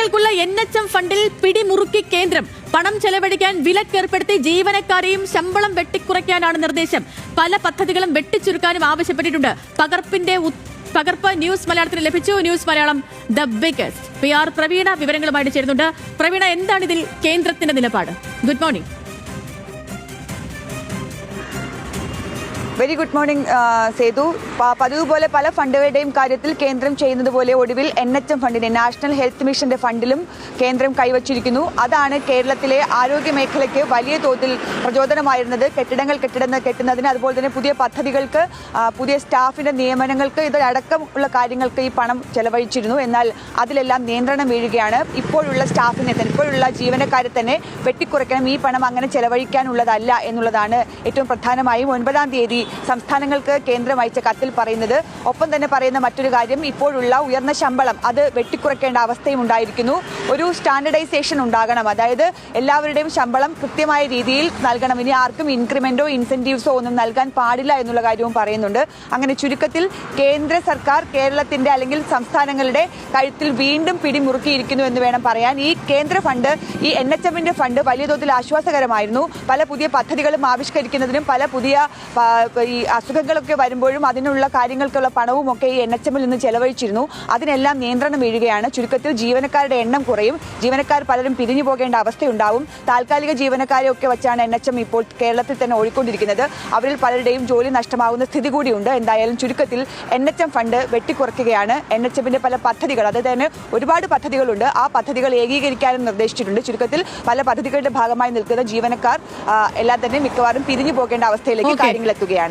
കെട്ടിടങ്ങൾക്കുള്ള N H M ഫണ്ടിൽ പിടിമുറുക്കി കേന്ദ്രം. പണം ചെലവഴിക്കാൻ വിലക്കേർപ്പെടുത്തി ജീവനക്കാരെയും ശമ്പളം വെട്ടിക്കുറയ്ക്കാനാണ് നിർദ്ദേശം. പല പദ്ധതികളും വെട്ടിച്ചുരുക്കാനും ആവശ്യപ്പെട്ടിട്ടുണ്ട്. പകർപ്പിന്റെ പകർപ്പ് ന്യൂസ് മലയാളത്തിന് ലഭിച്ചു. News Malayalam the biggest P R Praveena വിവരങ്ങളുമായിട്ട് ചേരുന്നുണ്ട്. പ്രവീണ എന്താണ് ഇതിൽ കേന്ദ്രത്തിന്റെ നിലപാട്? Good morning. Very good morning Sethu പതിവ് പോലെ പല ഫണ്ടുകളുടെയും കാര്യത്തിൽ കേന്ദ്രം ചെയ്യുന്നത് പോലെ ഒടുവിൽ എൻ എച്ച് എം ഫണ്ടിനെ നാഷണൽ ഹെൽത്ത് മിഷന്റെ ഫണ്ടിലും കേന്ദ്രം കൈവച്ചിരിക്കുന്നു. അതാണ് കേരളത്തിലെ ആരോഗ്യ മേഖലയ്ക്ക് വലിയ തോതിൽ പ്രചോദനമായിരുന്നത്. കെട്ടിടങ്ങൾ കെട്ടിടങ്ങൾ കെട്ടുന്നതിന് അതുപോലെ തന്നെ പുതിയ പദ്ധതികൾക്ക് പുതിയ സ്റ്റാഫിന്റെ നിയമനങ്ങൾക്ക് ഇതടക്കം ഉള്ള കാര്യങ്ങൾക്ക് ഈ പണം ചെലവഴിച്ചിരുന്നു. എന്നാൽ അതിലെല്ലാം നിയന്ത്രണം വീഴുകയാണ്. ഇപ്പോഴുള്ള സ്റ്റാഫിനെ തന്നെ ഇപ്പോഴുള്ള ജീവനക്കാരെ തന്നെ വെട്ടിക്കുറയ്ക്കണം. ഈ പണം അങ്ങനെ ചെലവഴിക്കാനുള്ളതല്ല എന്നുള്ളതാണ് ഏറ്റവും പ്രധാനമായും ഒൻപതാം തീയതി സംസ്ഥാനങ്ങൾക്ക് കേന്ദ്രം അയച്ച കത്തിൽ പറയുന്നത്. ഒപ്പം തന്നെ പറയുന്ന മറ്റൊരു കാര്യം ഇപ്പോഴുള്ള ഉയർന്ന ശമ്പളം അത് വെട്ടിക്കുറയ്ക്കേണ്ട അവസ്ഥയും ഉണ്ടായിരിക്കുന്നു. ഒരു സ്റ്റാൻഡർഡൈസേഷൻ ഉണ്ടാകണം. അതായത് എല്ലാവരുടെയും ശമ്പളം കൃത്യമായ രീതിയിൽ നൽകണം. ഇനി ആർക്കും ഇൻക്രിമെന്റോ ഇൻസെന്റീവ്സോ ഒന്നും നൽകാൻ പാടില്ല എന്നുള്ള കാര്യവും പറയുന്നുണ്ട്. അങ്ങനെ ചുരുക്കത്തിൽ കേന്ദ്ര സർക്കാർ കേരളത്തിന്റെ അല്ലെങ്കിൽ സംസ്ഥാനങ്ങളുടെ കഴുത്തിൽ വീണ്ടും പിടിമുറുക്കിയിരിക്കുന്നു എന്ന് വേണം പറയാൻ. ഈ കേന്ദ്ര ഫണ്ട് ഈ എൻ എച്ച് എമ്മിന്റെ ഫണ്ട് വലിയ തോതിൽ ആശ്വാസകരമായിരുന്നു. പല പുതിയ പദ്ധതികളും ആവിഷ്കരിക്കുന്നതിനും പല പുതിയ ഈ അസുഖങ്ങളൊക്കെ വരുമ്പോഴും അതിനുള്ള കാര്യങ്ങൾക്കുള്ള പണവും ഒക്കെ ഈ എൻ എച്ച് എമ്മിൽ നിന്ന് ചെലവഴിച്ചിരുന്നു. അതിനെല്ലാം നിയന്ത്രണം വീഴുകയാണ്. ചുരുക്കത്തിൽ ജീവനക്കാരുടെ എണ്ണം കുറയും. ജീവനക്കാർ പലരും പിരിഞ്ഞു പോകേണ്ട അവസ്ഥയുണ്ടാവും. താൽക്കാലിക ജീവനക്കാരെ ഒക്കെ വെച്ചാണ് എൻ എച്ച് എം ഇപ്പോൾ കേരളത്തിൽ തന്നെ ഓടിക്കൊണ്ടിരിക്കുന്നത്. അവരിൽ പലരുടെയും ജോലി നഷ്ടമാവുന്ന സ്ഥിതി കൂടിയുണ്ട്. എന്തായാലും ചുരുക്കത്തിൽ എൻ എച്ച് എം ഫണ്ട് വെട്ടിക്കുറയ്ക്കുകയാണ്. എൻ എച്ച് എമ്മിന്റെ പല പദ്ധതികൾ അത് തന്നെ ഒരുപാട് പദ്ധതികളുണ്ട്. ആ പദ്ധതികൾ ഏകീകരിക്കാനും നിർദ്ദേശിച്ചിട്ടുണ്ട്. ചുരുക്കത്തിൽ പല പദ്ധതികളുടെ ഭാഗമായി നിൽക്കുന്ന ജീവനക്കാർ എല്ലാം തന്നെ മിക്കവാറും പിരിഞ്ഞു പോകേണ്ട അവസ്ഥയിലേക്ക് കാര്യങ്ങളെത്തുകയാണ്. കാര്യങ്ങൾ എത്തുകയാണ്